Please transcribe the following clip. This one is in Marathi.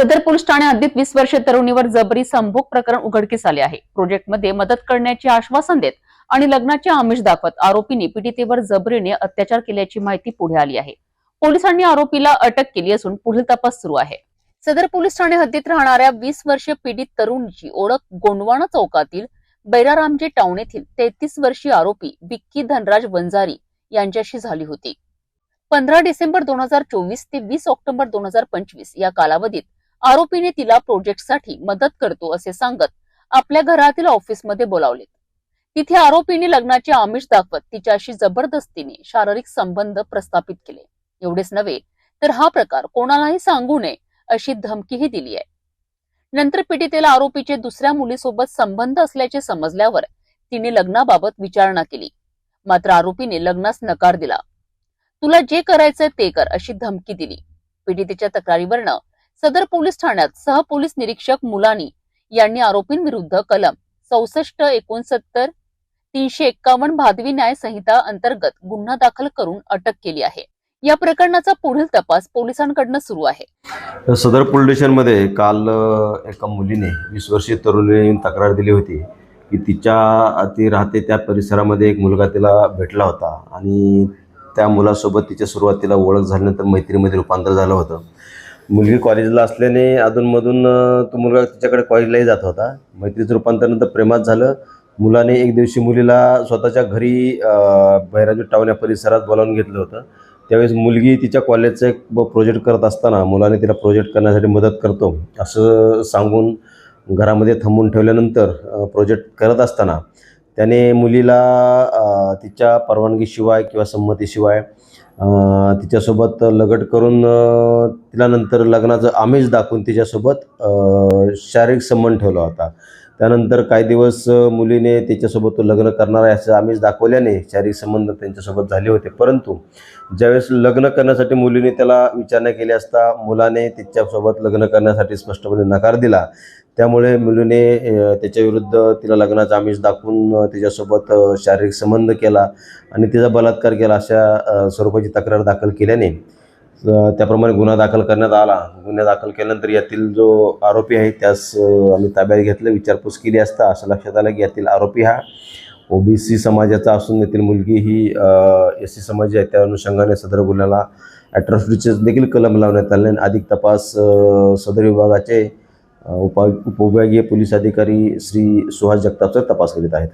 सदर पोलीस ठाणे हद्दीत वीस वर्षीय तरुणीवर जबरी संभोग प्रकरण उघडकीस आले आहे. प्रोजेक्टमध्ये मदत करण्याचे आश्वासन देत आणि लग्नाचे आमिष दाखवत आरोपीने पीडितेवर जबरीने अत्याचार केल्याची माहिती पुढे आली आहे. पोलिसांनी आरोपीला अटक केली असून पुढील तपास सुरू आहे. सदर पोलीस ठाणे हद्दीत राहणाऱ्या वीस वर्षीय पीडित तरुणीची ओळख गोंडवाना चौकातील बैरारामजी टाउन येथील तेहतीस वर्षीय आरोपी बिक्की धनराज वंजारी यांच्याशी झाली होती. पंधरा डिसेंबर दोन हजार चोवीस ते वीस ऑक्टोबर दोन हजार पंचवीस या कालावधीत आरोपीने तिला प्रोजेक्टसाठी मदत करतो असे सांगत आपल्या घरातील ऑफिसमध्ये बोलावले. तिथे आरोपीने लग्नाचे आमिष दाखवत तिच्याशी जबरदस्तीने शारीरिक संबंध प्रस्थापित केले. एवढेच नव्हे तर हा प्रकार कोणालाही सांगू नये अशी धमकीही दिली आहे. नंतर पीडितेला आरोपीचे दुसऱ्या मुलीसोबत संबंध असल्याचे समजल्यावर तिने लग्नाबाबत विचारणा केली. मात्र आरोपीने लग्नास नकार दिला. तुला जे करायचंय ते कर अशी धमकी दिली. पीडितेच्या तक्रारीवरनं सदर पोलीस ठाण्यात सहपोलीस निरीक्षक मुलानी यांनी आरोपींविरुद्ध कलम चौसष्ट एकोणसत्तर तीनशे एक्कावन्न भादवी न्याय संहिता अंतर्गत गुन्हा दाखल करून अटक केली आहे. या प्रकरणाचा पुढील तपास पोलिसांकडनं सुरू आहे. सदर पोलीस स्टेशनमध्ये काल एका मुलीने वीस वर्षीय तरुणीने तक्रार दिली होती की तिच्या ती राहते त्या परिसरामध्ये एक मुलगा तिला भेटला होता आणि त्या मुलासोबत तिच्या सुरुवातीला ओळख झाल्यानंतर मैत्रीमध्ये रूपांतर झालं होतं. मुलगी कॉलेजला असल्याने अधूनमधून तो मुलगा तिच्याकडे कॉलेजलाही जात होता. मैत्रीचं रूपांतरनंतर प्रेमात झालं. मुलाने एक दिवशी मुलीला स्वतःच्या घरी अ, बैराजू परिसरात बोलावून घेतलं होतं. त्यावेळेस मुलगी तिच्या कॉलेजचा एक प्रोजेक्ट करत असताना मुलाने तिला प्रोजेक्ट करण्यासाठी मदत करतो असं सांगून घरामध्ये थांबून ठेवल्यानंतर प्रोजेक्ट करत असताना त्याने मुलीला तिच्या परवानगीशिवाय किंवा संमतीशिवाय तिच्यासोबत लगट करून तिला नंतर लग्नाचं आमिष दाखवून तिच्यासोबत शारीरिक संबंध ठेवला होता. त्यानंतर काही दिवस मुलीने तिच्यासोबत तो लग्न करणार आहे असं आमिष दाखवल्याने शारीरिक संबंध त्यांच्यासोबत झाले होते. परंतु ज्यावेळेस लग्न करण्यासाठी मुलीने त्याला विचारणा केली असता मुलाने तिच्यासोबत लग्न करण्यासाठी स्पष्टपणे नकार दिला त्यामुळे मुलीने त्याच्याविरुद्ध तिला लग्नाचा आमिष दाखवून तिच्यासोबत शारीरिक संबंध केला आणि तिचा बलात्कार केला अशा स्वरूपाची तक्रार दाखल केल्याने त्याप्रमाणे गुन्हा दाखल करण्यात आला. गुन्हा दाखल केल्यानंतर यातील जो आरोपी आहे त्यास आम्ही ताब्यात घेतलं विचारपूस केली असता असं लक्षात आलं की यातील आरोपी हा ओबीसी समाजाचा असून येथील मुलगी ही एस सी समाज आहे. त्या अनुषंगाने सदर गुन्ह्याला ॲट्रॉसिटीचे देखील कलम लावण्यात आले आणि अधिक तपास सदर विभागाचे उपा उपविभागीय पोलीस अधिकारी श्री सुहास जगतापचा तपास करीत आहेत.